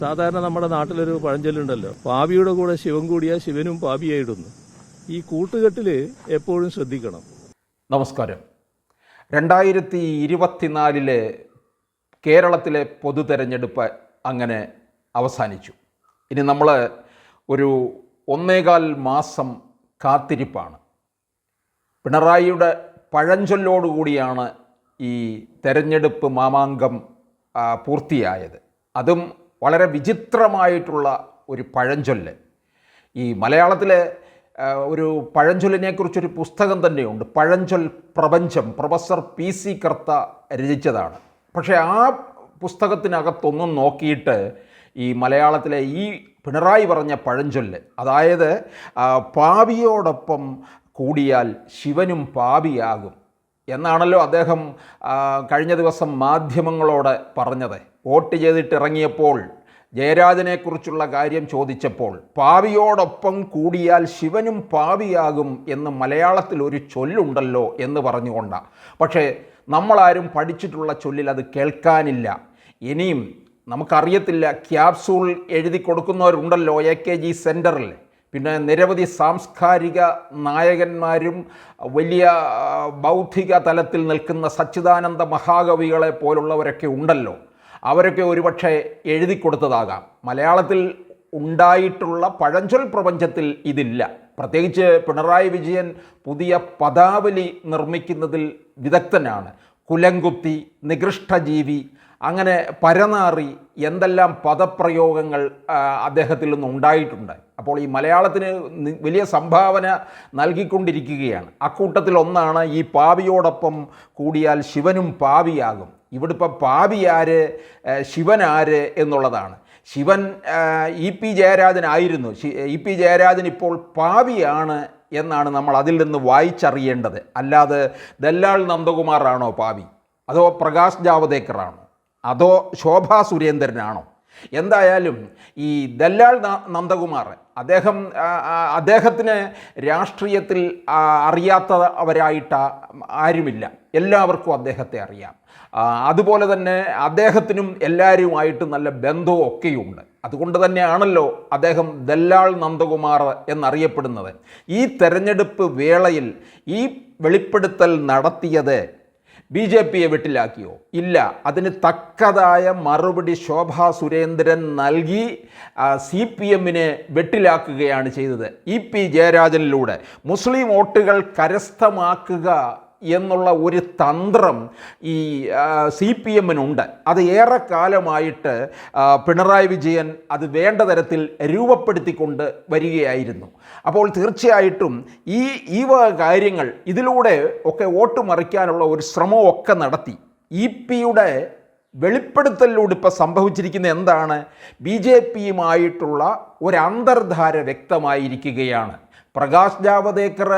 സാധാരണ നമ്മുടെ നാട്ടിലൊരു പഴഞ്ചൊല്ലുണ്ടല്ലോ പാപിയുടെ കൂടെ ശിവൻ കൂടിയ ശിവനും പാപിയായിടുന്നു. ഈ കൂട്ടുകെട്ടിൽ എപ്പോഴും ശ്രദ്ധിക്കണം. നമസ്കാരം. രണ്ടായിരത്തി ഇരുപത്തിനാലിലെ കേരളത്തിലെ പൊതു തെരഞ്ഞെടുപ്പ് അങ്ങനെ അവസാനിച്ചു. ഇനി നമ്മൾ ഒരു ഒന്നേകാൽ മാസം കാത്തിരിപ്പാണ്. പിണറായിയുടെ പഴഞ്ചൊല്ലോടുകൂടിയാണ് ഈ തെരഞ്ഞെടുപ്പ് മാമാങ്കം പൂർത്തിയായത്. അതും വളരെ വിചിത്രമായിട്ടുള്ള ഒരു പഴഞ്ചൊല്ല്. ഈ മലയാളത്തിലെ ഒരു പഴഞ്ചൊല്ലിനെക്കുറിച്ചൊരു പുസ്തകം തന്നെയുണ്ട്. പഴഞ്ചൊൽ പ്രപഞ്ചം പ്രൊഫസർ പി സി കർത്ത രചിച്ചതാണ്. പക്ഷേ ആ പുസ്തകത്തിനകത്തൊന്നും നോക്കിയിട്ട് ഈ മലയാളത്തിലെ ഈ പിണറായി പറഞ്ഞ പഴഞ്ചൊല്ല് അതായത് പാവിയോടൊപ്പം കൂടിയാൽ ശിവനും പാപിയാകും. എന്നാണല്ലോ അദ്ദേഹം കഴിഞ്ഞ ദിവസം മാധ്യമങ്ങളോട് പറഞ്ഞത്. വോട്ട് ചെയ്തിട്ടിറങ്ങിയപ്പോൾ ജയരാജനെക്കുറിച്ചുള്ള കാര്യം ചോദിച്ചപ്പോൾ പാവിയോടൊപ്പം കൂടിയാൽ ശിവനും പാവിയാകും എന്ന് മലയാളത്തിൽ ഒരു ചൊല്ലുണ്ടല്ലോ എന്ന് പറഞ്ഞുകൊണ്ടാണ് പക്ഷേ നമ്മളാരും പഠിച്ചിട്ടുള്ള ചൊല്ലിൽ അത് കേൾക്കാനില്ല. ഇനിയും നമുക്കറിയത്തില്ല ക്യാപ്സൂൾ എഴുതി കൊടുക്കുന്നവരുണ്ടല്ലോ എ കെ ജി സെന്ററിൽ പിന്നെ നിരവധി സാംസ്കാരിക നായകന്മാരും വലിയ ബൗദ്ധിക തലത്തിൽ നിൽക്കുന്ന സച്ചിദാനന്ദ മഹാകവികളെ പോലുള്ളവരൊക്കെ ഉണ്ടല്ലോ. അവരൊക്കെ ഒരുപക്ഷെ എഴുതി കൊടുത്തതാകാം മലയാളത്തിൽ ഉണ്ടായിട്ടുള്ള പഴഞ്ചൊൽ പ്രപഞ്ചത്തിൽ ഇതില്ല. പ്രത്യേകിച്ച് പിണറായി വിജയൻ പുതിയ പദാവലി നിർമ്മിക്കുന്നതിൽ വിദഗ്ധനാണ്. കുലങ്കുത്തി നികൃഷ്ടജീവി അങ്ങനെ പരനാറി എന്തെല്ലാം പദപ്രയോഗങ്ങൾ അദ്ദേഹത്തിൽ നിന്ന് ഉണ്ടായിട്ടുണ്ട്. അപ്പോൾ ഈ മലയാളത്തിന് വലിയ സംഭാവന നൽകിക്കൊണ്ടിരിക്കുകയാണ്. അക്കൂട്ടത്തിൽ ഒന്നാണ് ഈ പാവിയോടൊപ്പം കൂടിയാൽ ശിവനും പാവിയാകും ഇവിടെ ഇപ്പം പാവി ആര് ഏഹ് ശിവൻ ആര് എന്നുള്ളതാണ്. ശിവൻ ഇ പി ജയരാജനായിരുന്നു ഇ പി ജയരാജൻ ഇപ്പോൾ പാവിയാണ് എന്നാണ് നമ്മൾ അതിൽ നിന്ന് വായിച്ചറിയേണ്ടത്. അല്ലാതെ ദല്ലാൾ നന്ദകുമാറാണോ പാവി അതോ പ്രകാശ് ജാവദേക്കറാണോ അതോ ശോഭാ സുരേന്ദ്രനാണോ? എന്തായാലും ഈ ദല്ലാൾ നന്ദകുമാർ അദ്ദേഹം അദ്ദേഹത്തിന് രാഷ്ട്രീയത്തിൽ അറിയാത്തവരായിട്ട് ആരുമില്ല. എല്ലാവർക്കും അദ്ദേഹത്തെ അറിയാം. അതുപോലെ തന്നെ അദ്ദേഹത്തിനും എല്ലാവരുമായിട്ട് നല്ല ബന്ധവും ഒക്കെയുണ്ട്. അതുകൊണ്ട് തന്നെയാണല്ലോ അദ്ദേഹം ദല്ലാൾ നന്ദകുമാർ എന്നറിയപ്പെടുന്നത്. ഈ തെരഞ്ഞെടുപ്പ് വേളയിൽ ഈ വെളിപ്പെടുത്തൽ നടത്തിയത് ബി ജെ പിയെ വെട്ടിലാക്കിയോ? ഇല്ല. അതിന് തക്കതായ മറുപടി ശോഭാ സുരേന്ദ്രൻ നൽകി സി പി എമ്മിനെ വെട്ടിലാക്കുകയാണ് ചെയ്തത്. E P ജയരാജനിലൂടെ. മുസ്ലിം വോട്ടുകൾ കരസ്ഥമാക്കുക എന്നുള്ള ഒരു തന്ത്രം ഈ സി പി എമ്മിനുണ്ട്. അത് ഏറെക്കാലമായിട്ട് കാലമായിട്ട് പിണറായി വിജയൻ അത് വേണ്ട തരത്തിൽ രൂപപ്പെടുത്തിക്കൊണ്ട് വരികയായിരുന്നു. അപ്പോൾ തീർച്ചയായിട്ടും ഈ ഈ കാര്യങ്ങൾ ഇതിലൂടെ ഒക്കെ വോട്ട് മറിക്കാനുള്ള ഒരു ശ്രമമൊക്കെ നടത്തി. ഇ പിയുടെ വെളിപ്പെടുത്തലിലൂടെ ഇപ്പോൾ സംഭവിച്ചിരിക്കുന്ന എന്താണ്? ബി ജെ പിയുമായിട്ടുള്ള ഒരു അന്തർധാര വ്യക്തമായിരിക്കുകയാണ്. പ്രകാശ് ജാവദേക്കർ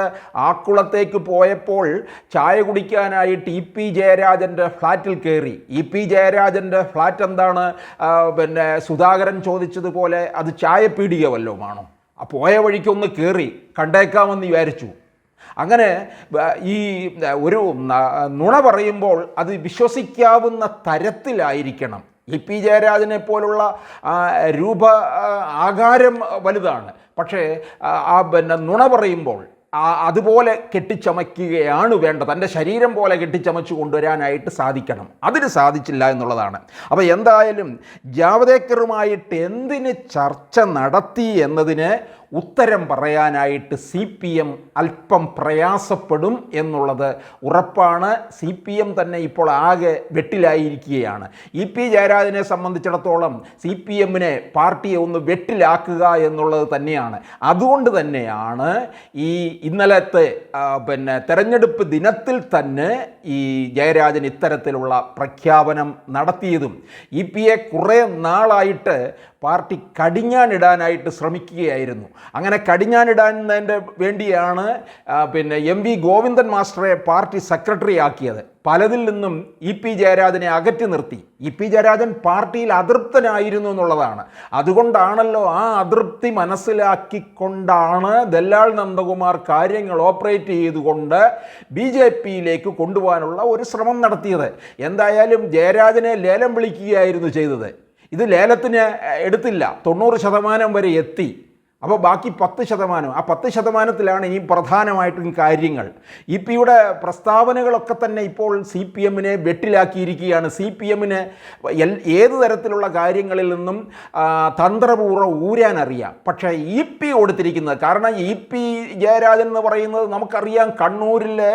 ആക്കുളത്തേക്ക് പോയപ്പോൾ ചായ കുടിക്കാനായിട്ട് ഇ പി ജയരാജന്റെ ഫ്ലാറ്റിൽ കയറി. ഇ പി ജയരാജന്റെ ഫ്ലാറ്റ് എന്താണ്? പിന്നെ സുധാകരൻ ചോദിച്ചതുപോലെ അത് ചായപ്പീടിക വല്ലതുമാണോ ആ പോയ വഴിക്കൊന്ന് കയറി കണ്ടേക്കാമെന്ന് വിചാരിച്ചു. അങ്ങനെ ഈ ഒരു നുണ പറയുമ്പോൾ അത് വിശ്വസിക്കാവുന്ന തരത്തിലായിരിക്കണം. ഇ പി ജയരാജനെ പോലുള്ള രൂപ ആകാരം വലുതാണ്. പക്ഷേ ആ, പിന്നെ നുണ പറയുമ്പോൾ അതുപോലെ കെട്ടിച്ചമയ്ക്കുകയാണ് വേണ്ടത്. തന്റെ ശരീരം പോലെ കെട്ടിച്ചമച്ചു കൊണ്ടുവരാനായിട്ട് സാധിക്കണം. അതിന് സാധിച്ചില്ല എന്നുള്ളതാണ്. അപ്പോൾ എന്തായാലും ജാവദേക്കറുമായിട്ട് എന്തിന് ചർച്ച നടത്തി എന്നതിന് ഉത്തരം പറയാനായിട്ട് സി പി എം അല്പം പ്രയാസപ്പെടും എന്നുള്ളത് ഉറപ്പാണ്. സി പി എം തന്നെ ഇപ്പോൾ ആകെ വെട്ടിലായിരിക്കുകയാണ്. ഇ പി ജയരാജനെ സംബന്ധിച്ചിടത്തോളം സി പി എമ്മിനെ പാർട്ടിയെ ഒന്ന് വെട്ടിലാക്കുക എന്നുള്ളത് തന്നെയാണ്. അതുകൊണ്ട് തന്നെയാണ് ഈ ഇന്നലത്തെ പിന്നെ തെരഞ്ഞെടുപ്പ് ദിനത്തിൽ തന്നെ ഈ ജയരാജൻ ഇത്തരത്തിലുള്ള പ്രഖ്യാപനം നടത്തിയതും. ഇ പിയെ കുറേ നാളായിട്ട് പാർട്ടി കടിഞ്ഞാനിടാനായിട്ട് ശ്രമിക്കുകയായിരുന്നു. അങ്ങനെ കടിഞ്ഞാനിടാനതിന്റെ വേണ്ടിയാണ് പിന്നെ എം വി ഗോവിന്ദൻ മാസ്റ്ററെ പാർട്ടി സെക്രട്ടറി ആക്കിയത്. പലതിൽ നിന്നും ഇ പി ജയരാജനെ അകറ്റി നിർത്തി. ഇ പി ജയരാജൻ പാർട്ടിയിൽ അതൃപ്തനായിരുന്നു എന്നുള്ളതാണ്. അതുകൊണ്ടാണല്ലോ ആ അതൃപ്തി മനസ്സിലാക്കിക്കൊണ്ടാണ് ദല്ലാൾ നന്ദകുമാർ കാര്യങ്ങൾ ഓപ്പറേറ്റ് ചെയ്തുകൊണ്ട് ബി ജെ പിയിലേക്ക് കൊണ്ടുപോകാനുള്ള ഒരു ശ്രമം നടത്തിയത്. എന്തായാലും ജയരാജനെ ലേലം വിളിക്കുകയായിരുന്നു ചെയ്തത്. ഇത് ലേലത്തിന് എടുത്തില്ല. തൊണ്ണൂറ് ശതമാനം വരെ എത്തി. അപ്പോൾ ബാക്കി പത്ത് ശതമാനം. ആ പത്ത് ശതമാനത്തിലാണ് ഇനി പ്രധാനമായിട്ടും കാര്യങ്ങൾ. ഇ പിയുടെ പ്രസ്താവനകളൊക്കെ തന്നെ ഇപ്പോൾ സി പി എമ്മിനെ വെട്ടിലാക്കിയിരിക്കുകയാണ്. സി പി എമ്മിന് എൽ ഏത് തരത്തിലുള്ള കാര്യങ്ങളിൽ നിന്നും തന്ത്രപൂർവം ഊരാൻ അറിയാം. പക്ഷേ ഇ പി കൊടുത്തിരിക്കുന്നത് കാരണം ഇ പി ജയരാജൻ എന്ന് പറയുന്നത് നമുക്കറിയാം കണ്ണൂരിലെ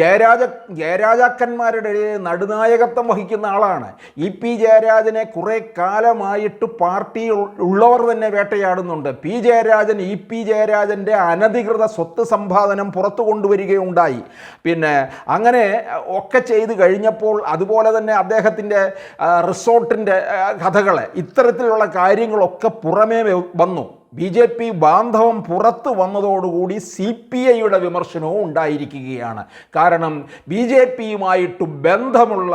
ജയരാജ ജയരാജാക്കന്മാരുടെ നടുനായകത്വം വഹിക്കുന്ന ആളാണ്. ഇ പി ജയരാജനെ കുറേ കാലമായിട്ട് പാർട്ടി ഉള്ളവർ തന്നെ വേട്ടയാടുന്നുണ്ട്. പി ജയരാജൻ ഇ പി ജയരാജന്റെ അനധികൃത സ്വത്ത് സമ്പാദനം പുറത്തു കൊണ്ടുവരികയുണ്ടായി. പിന്നെ അങ്ങനെ ഒക്കെ ചെയ്ത് കഴിഞ്ഞപ്പോൾ അതുപോലെ തന്നെ അദ്ദേഹത്തിന്റെ റിസോർട്ടിന്റെ കഥകൾ ഇത്തരത്തിലുള്ള കാര്യങ്ങളൊക്കെ പുറമേ വന്നു. ബി ജെ പി ബാന്ധവം പുറത്തു വന്നതോടുകൂടി സി പി ഐയുടെ വിമർശനവും ഉണ്ടായിരിക്കുകയാണ്. കാരണം ബി ജെ പിയുമായിട്ട് ബന്ധമുള്ള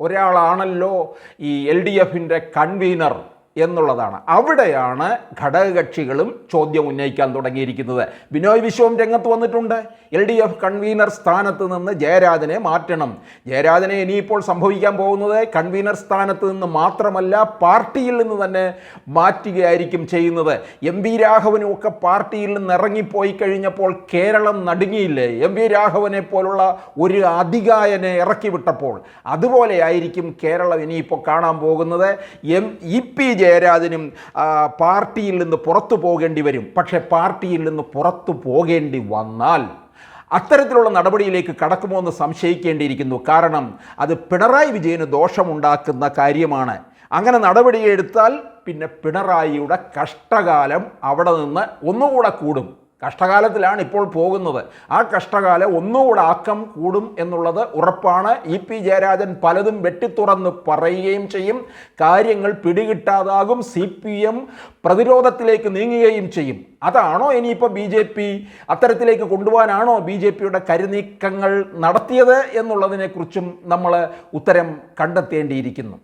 ഒരാളാണല്ലോ ഈ എൽ ഡി എഫിന്റെ കൺവീനർ. എന്നുള്ളതാണ്. അവിടെയാണ് ഘടകകക്ഷികളും ചോദ്യം ഉന്നയിക്കാൻ തുടങ്ങിയിരിക്കുന്നത്. ബിനോയ് വിശ്വം രംഗത്ത് വന്നിട്ടുണ്ട്. എൽ ഡി എഫ് കൺവീനർ സ്ഥാനത്ത് നിന്ന് ജയരാജനെ മാറ്റണം. ജയരാജനെ ഇനിയിപ്പോൾ സംഭവിക്കാൻ പോകുന്നത് കൺവീനർ സ്ഥാനത്ത് നിന്ന് മാത്രമല്ല പാർട്ടിയിൽ നിന്ന് തന്നെ മാറ്റുകയായിരിക്കും ചെയ്യുന്നത്. എം വി രാഘവനും ഒക്കെ പാർട്ടിയിൽ നിന്ന് ഇറങ്ങിപ്പോയി കഴിഞ്ഞപ്പോൾ കേരളം നടുങ്ങിയില്ലേ? എം വി രാഘവനെ പോലുള്ള ഒരു അധികായനെ ഇറക്കി വിട്ടപ്പോൾ അതുപോലെയായിരിക്കും കേരളം ഇനിയിപ്പോൾ കാണാൻ പോകുന്നത്. എം ഇ പി ജയരാജനും പാർട്ടിയിൽ നിന്ന് പുറത്തു പോകേണ്ടി വരും. പക്ഷേ പാർട്ടിയിൽ നിന്ന് പുറത്തു പോകേണ്ടി വന്നാൽ അത്തരത്തിലുള്ള നടപടിയിലേക്ക് കടക്കുമോ എന്ന് സംശയിക്കേണ്ടിയിരിക്കുന്നു. കാരണം അത് പിണറായി വിജയന് ദോഷമുണ്ടാക്കുന്ന കാര്യമാണ്. അങ്ങനെ നടപടിയെടുത്താൽ പിന്നെ പിണറായിയുടെ കഷ്ടകാലം അവിടെ നിന്ന് ഒന്നുകൂടെ കൂടും. കഷ്ടകാലത്തിലാണ് ഇപ്പോൾ പോകുന്നത്. ആ കഷ്ടകാലം ഒന്നുകൂടെ ആക്കം കൂടും എന്നുള്ളത് ഉറപ്പാണ്. ഇ പി ജയരാജൻ പലതും വെട്ടിത്തുറന്ന് പറയുകയും ചെയ്യും. കാര്യങ്ങൾ പിടികിട്ടാതാകും. സി പി എം പ്രതിരോധത്തിലേക്ക് നീങ്ങുകയും ചെയ്യും. അതാണോ ഇനിയിപ്പോൾ ബി ജെ പി അത്തരത്തിലേക്ക് കൊണ്ടുപോകാനാണോ ബി ജെ പിയുടെ കരുനീക്കങ്ങൾ നടത്തിയത് എന്നുള്ളതിനെക്കുറിച്ചും നമ്മൾ ഉത്തരം കണ്ടെത്തേണ്ടിയിരിക്കുന്നു.